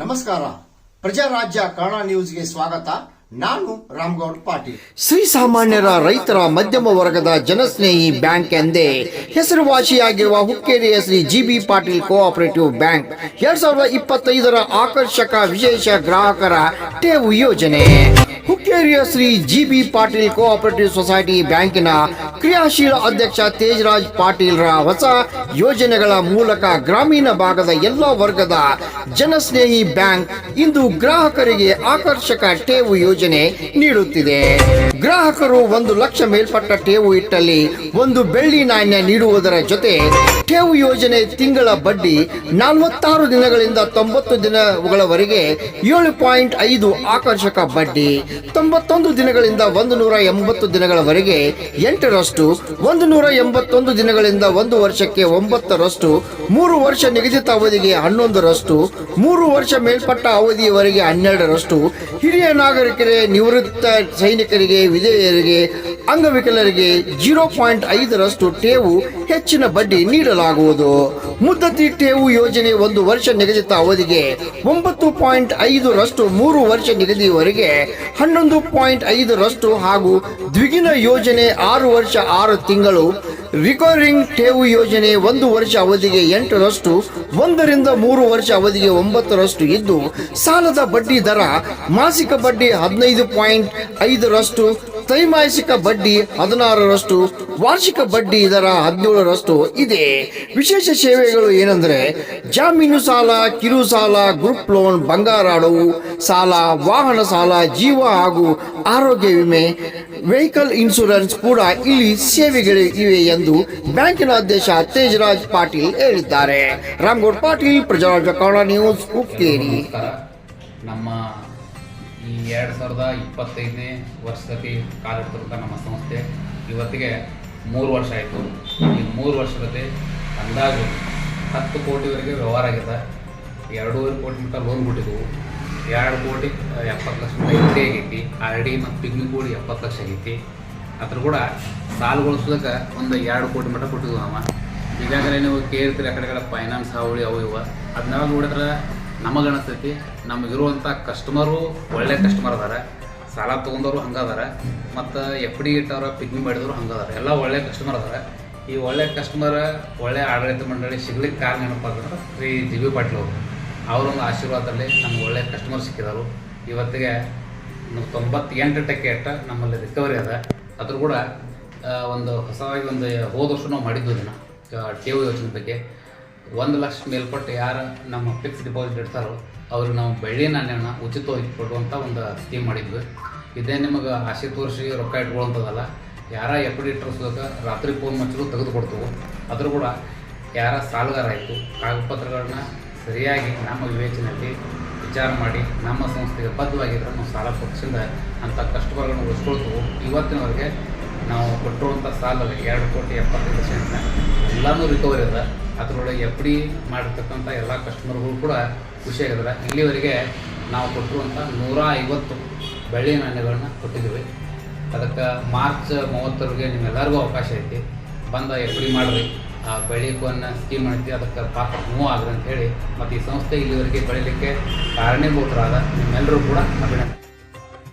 ನಮಸ್ಕಾರ. ಪ್ರಜಾರಾಜ್ಯ ಕನ್ನಡ ನ್ಯೂಸ್ಗೆ ಸ್ವಾಗತ. ನಾನು ರಾಮಗೌಡ್ ಪಾಟೀಲ್. ಶ್ರೀ ಸಾಮಾನ್ಯರ ರೈತರ ಮಧ್ಯಮ ವರ್ಗದ ಜನಸ್ನೇಹಿ ಬ್ಯಾಂಕ್ ಎಂದೇ ಹೆಸರುವಾಸಿಯಾಗಿರುವ ಹುಕ್ಕೇರಿಯ Shri G B Patil cooperative bank ಎರಡ್ ಸಾವಿರದ ಇಪ್ಪತ್ತೈದರ ಆಕರ್ಷಕ ವಿಶೇಷ ಗ್ರಾಹಕರ ಠೇವು ಯೋಜನೆ. ಹುಕ್ಕೇರಿಯ Shri G B Patil cooperative society ಬ್ಯಾಂಕಿನ ಕ್ರಿಯಾಶೀಲ ಅಧ್ಯಕ್ಷ ತೇಜರಾಜ್ ಪಾಟೀಲ್ರ ಹೊಸ ಯೋಜನೆಗಳ ಮೂಲಕ ಗ್ರಾಮೀಣ ಭಾಗದ ಎಲ್ಲ ವರ್ಗದ ಜನಸ್ನೇಹಿ ಬ್ಯಾಂಕ್ ಇಂದು ಗ್ರಾಹಕರಿಗೆ ಆಕರ್ಷಕ ಠೇವು ಯೋಜನೆ ನೀಡುತ್ತಿದೆ. ಗ್ರಾಹಕರು ಒಂದು ಲಕ್ಷ ಮೇಲ್ಪಟ್ಟ ಠೇವು ಇಟ್ಟಲ್ಲಿ ಒಂದು ಬೆಳ್ಳಿ ನಾಣ್ಯ ನೀಡುವುದರ ಜೊತೆ ಠೇವು ಯೋಜನೆ ತಿಂಗಳ ಬಡ್ಡಿ ನಲವತ್ತಾರು ದಿನಗಳಿಂದ ತೊಂಬತ್ತು ದಿನಗಳವರೆಗೆ ಏಳು ಪಾಯಿಂಟ್ ಐದು ಆಕರ್ಷಕ ಬಡ್ಡಿ, ತೊಂಬತ್ತೊಂದು ದಿನಗಳಿಂದ ಒಂದು ನೂರ ಎಂಬತ್ತು ದಿನಗಳವರೆಗೆ ಎಂಟರಷ್ಟು ಒಂದು ನೂರ ಎಂಬತ್ತೊಂದು ದಿನಗಳಿಂದ ಒಂದು ವರ್ಷಕ್ಕೆ ಒಂಬತ್ತರಷ್ಟು, ಮೂರು ವರ್ಷ ನಿಗದಿತ ಅವಧಿಗೆ ಹನ್ನೊಂದರಷ್ಟು ಮೂರು ವರ್ಷ ಮೇಲ್ಪಟ್ಟ ಅವಧಿಯವರೆಗೆ ಹನ್ನೆರಡರಷ್ಟು ಹಿರಿಯ ನಾಗರಿಕರೇ, ನಿವೃತ್ತ ಸೈನಿಕರಿಗೆ, ವಿಧೇಯರಿಗೆ, ಅಂಗವಿಕಲರಿಗೆ ಜೀರೋ ಪಾಯಿಂಟ್ ಐದರಷ್ಟು ಠೇವು ಹೆಚ್ಚಿನ ಬಡ್ಡಿ ನೀಡಲಾಗುವುದು. ಮುದ್ದತಿ ಠೇವು ಯೋಜನೆ ಒಂದು ವರ್ಷ ನಿಗದಿತ ಅವಧಿಗೆ ಒಂಬತ್ತು ಪಾಯಿಂಟ್ ಐದರಷ್ಟು ಮೂರು ವರ್ಷ ನಿಗದಿಯವರೆಗೆ ಹನ್ನೊಂದು ಪಾಯಿಂಟ್ ಐದರಷ್ಟು ಹಾಗೂ ದ್ವಿಗಿನ ಯೋಜನೆ ಆರು ವರ್ಷ ಆರು ತಿಂಗಳು ರಿಕರಿಂಗ್ ಠೇವು ಯೋಜನೆ ಒಂದು ವರ್ಷ ಅವಧಿಗೆ ಎಂಟರಷ್ಟು, ಒಂದರಿಂದ ಮೂರು ವರ್ಷ ಅವಧಿಗೆ ಒಂಬತ್ತರಷ್ಟು ಇದ್ದು, ಸಾಲದ ಬಡ್ಡಿ ದರ ಮಾಸಿಕ ಬಡ್ಡಿ ಹದಿನೈದು ಪಾಯಿಂಟ್ ಐದರಷ್ಟು ತ್ರೈಮಾಸಿಕ ಬಡ್ಡಿ ಹದಿನಾರರಷ್ಟು, ವಾರ್ಷಿಕ ಬಡ್ಡಿ ದರ ಹದಿನೇಳರಷ್ಟು ಇದೆ. ವಿಶೇಷ ಸೇವೆಗಳು ಏನಂದ್ರೆ, ಜಾಮೀನು ಸಾಲ, ಕಿರು ಸಾಲ, ಗ್ರೂಪ್ ಲೋನ್, ಬಂಗಾರ ಅಡವು, ಸಾಲ, ವಾಹನ ಸಾಲ, ಜೀವ ಹಾಗೂ ಆರೋಗ್ಯ ವಿಮೆ, ವೆಹಿಕಲ್ ಇನ್ಶೂರೆನ್ಸ್ ಕೂಡ ಇಲ್ಲಿ ಸೇವೆಗಳು ಇವೆ ಎಂದು ಬ್ಯಾಂಕಿನ ಅಧ್ಯಕ್ಷ ತೇಜರಾಜ್ ಪಾಟೀಲ್ ಹೇಳಿದ್ದಾರೆ. ರಾಮ್ಗೌಡ್ ಪಾಟೀಲ್ ಪ್ರಜಾರಾಜ ಕನ್ನಡ ನ್ಯೂಸ್ ಉಕ್ಕೇರಿ ನಮ್ಮ ಈ ಎರಡು ಸಾವಿರದ ಇಪ್ಪತ್ತೈದನೇ ವರ್ಷದಲ್ಲಿ ಕಾಲಿಡ್ತಿರುವಂಥ ನಮ್ಮ ಸಂಸ್ಥೆ ಇವತ್ತಿಗೆ ಮೂರು ವರ್ಷ ಆಯಿತು. ಈ ಮೂರು ವರ್ಷದಲ್ಲಿ ಅಂದಾಜು ಹತ್ತು ಕೋಟಿವರೆಗೆ ವ್ಯವಹಾರ ಆಗಿದೆ. ಎರಡೂವರೆ ಕೋಟಿ ಮಟ್ಟ ಲೋನ್ ಕೊಟ್ಟಿದ್ದೆವು ಎರಡು ಕೋಟಿ ಎಪ್ಪತ್ತು ಲಕ್ಷ ಮಟ್ಟ ಆಗೈತಿ. ಆರ್ ಡಿ ಮತ್ತು ಪಿಗ್ಮಿ ಕೂಡಿ ಎಪ್ಪತ್ತು ಲಕ್ಷ ಆಗೈತಿ. ಅದ್ರ ಕೂಡ ಸಾಲಗೊಳಿಸೋದಕ್ಕೆ ಒಂದು ಎರಡು ಕೋಟಿ ಮಟ್ಟ ಕೊಟ್ಟಿದ್ವು ನಾವು ಈಗಾಗಲೇ ನೀವು ಕೇಳ್ತೀರಿ ಆ ಕಡೆಗಳ ಫೈನಾನ್ಸ್ ಹಾವಳಿ ಅವು ಇವ. ಅದನ್ನೆಲ್ಲ ನೋಡಿದ್ರೆ ನಮಗೆ ಅನಿಸ್ತೈತಿ ನಮಗಿರುವಂಥ ಕಸ್ಟಮರು ಒಳ್ಳೆ ಕಸ್ಟಮರ್ ಅದಾರ. ಸಾಲ ತೊಗೊಂಡವರು ಹಂಗದಾರ. ಮತ್ತು ಎಫ್ ಡಿ ಇಟ್ಟವ್ರ ಪಿಗ್ಮಿ ಮಾಡಿದವರು ಹಂಗದಾರ. ಎಲ್ಲ ಒಳ್ಳೆ ಕಸ್ಟಮರ್ ಅದಾರ. ಈ ಒಳ್ಳೆ ಕಸ್ಟಮರ್ ಒಳ್ಳೆ ಆಡಳಿತ ಮಂಡಳಿ ಸಿಗ್ಲಿಕ್ಕೆ ಕಾರಣ ಏನಪ್ಪ ಅಂದ್ರೆ ಶ್ರೀ ಜಿ ಬಿ ಪಾಟೀಲ್ ಅವರು. ಅವರೊಂದು ಆಶೀರ್ವಾದದಲ್ಲಿ ನಮ್ಗೆ ಒಳ್ಳೆ ಕಸ್ಟಮರ್ ಸಿಕ್ಕಿದರು. ಇವತ್ತಿಗೆ ತೊಂಬತ್ತೆಂಟು ಟಕ್ಕೆ ಅಟ್ಟ ನಮ್ಮಲ್ಲಿ ರಿಕವರಿ ಅದ. ಅದ್ರ ಕೂಡ ಒಂದು ಹೊಸದಾಗಿ ಒಂದು ಹೋದ ವರ್ಷ ನಾವು ಮಾಡಿದ್ದು ಅದನ್ನು ಟಿ ಯೋಜನೆ ಬಗ್ಗೆ. ಒಂದು ಲಕ್ಷ ಮೇಲ್ಪಟ್ಟು ಯಾರು ನಮ್ಮ ಫಿಕ್ಸ್ ಡಿಪಾಸಿಟ್ ಇಡ್ತಾರೋ ಅವ್ರಿಗೆ ನಾವು ಬೆಳ್ಳಿ ನಾಣ್ಯನ ಉಚಿತವಾಗಿ ಕೊಡುವಂಥ ಒಂದು ಸ್ಕೀಮ್ ಮಾಡಿದ್ವಿ. ಇದೇ ನಿಮಗೆ ಆಸೆ ತೋರಿಸಿ ರೊಕ್ಕ ಇಟ್ಕೊಳ್ಳೋಂಥದ್ದಲ್ಲ ಯಾರ ಎಫ್ ಡಿ ರಾತ್ರಿ ಫೋನ್ ಮಚ್ಚಲು ತೆಗೆದು ಕೊಡ್ತೇವೆ. ಆದರೂ ಕೂಡ ಯಾರ ಸಾಲಗಾರ ಆಯಿತು, ಕಾಗದಪತ್ರಗಳನ್ನ ಸರಿಯಾಗಿ ನಮ್ಮ ವಿವೇಚನೆಯಲ್ಲಿ ವಿಚಾರ ಮಾಡಿ, ನಮ್ಮ ಸಂಸ್ಥೆಗೆ ಬದ್ಧವಾಗಿದ್ದರೆ ನಾವು ಸಾಲ ಕೊಡ್ಸಿಂದ ಅಂಥ ಕಸ್ಟಮರ್ಗಳನ್ನು ಉಳಿಸ್ಕೊಳ್ತೇವೆ. ಇವತ್ತಿನವರೆಗೆ ನಾವು ಕೊಟ್ಟಿರುವಂಥ ಸಾಲಲ್ಲಿ ಎರಡು ಕೋಟಿ ಎಪ್ಪತ್ತೈದು ಪರ್ಸೆಂಟ್ನ ಎಲ್ಲನೂ ರಿಕವರಿ ಅದ ಅದರೊಳಗೆ ಎಫ್ ಡಿ ಮಾಡಿರ್ತಕ್ಕಂಥ ಎಲ್ಲ ಕಸ್ಟಮರ್ಗಳು ಕೂಡ ಖುಷಿಯಾಗಿದ್ದಾರೆ ಇಲ್ಲಿವರೆಗೆ ನಾವು ಕೊಟ್ಟಿರುವಂಥ ನೂರ ಐವತ್ತು ಬೆಳ್ಳಿ ನಾಣ್ಯಗಳನ್ನ ಕೊಟ್ಟಿದ್ದೀವಿ. ಅದಕ್ಕೆ ಮಾರ್ಚ್ ಮೂವತ್ತರವರೆಗೆ ನಿಮ್ಮೆಲ್ಲರಿಗೂ ಅವಕಾಶ ಐತಿ. ಬಂದ ಎಫ್ ಡಿ ಮಾಡಿರಿ. ಆ ಬೆಳೀಕನ್ನ ಸ್ಕೀಮ್ ಐತಿ ಅದಕ್ಕೆ ಪಾತ್ರ ಮೂವ್ ಆಗ್ರಿ ಅಂತ ಹೇಳಿ. ಮತ್ತು ಈ ಸಂಸ್ಥೆ ಇಲ್ಲಿವರೆಗೆ ಬೆಳೀಲಿಕ್ಕೆ ಕಾರಣೀಭೂತರಾದ ನಿಮ್ಮೆಲ್ಲರೂ ಕೂಡ ಅಭಿನಂದನೆ.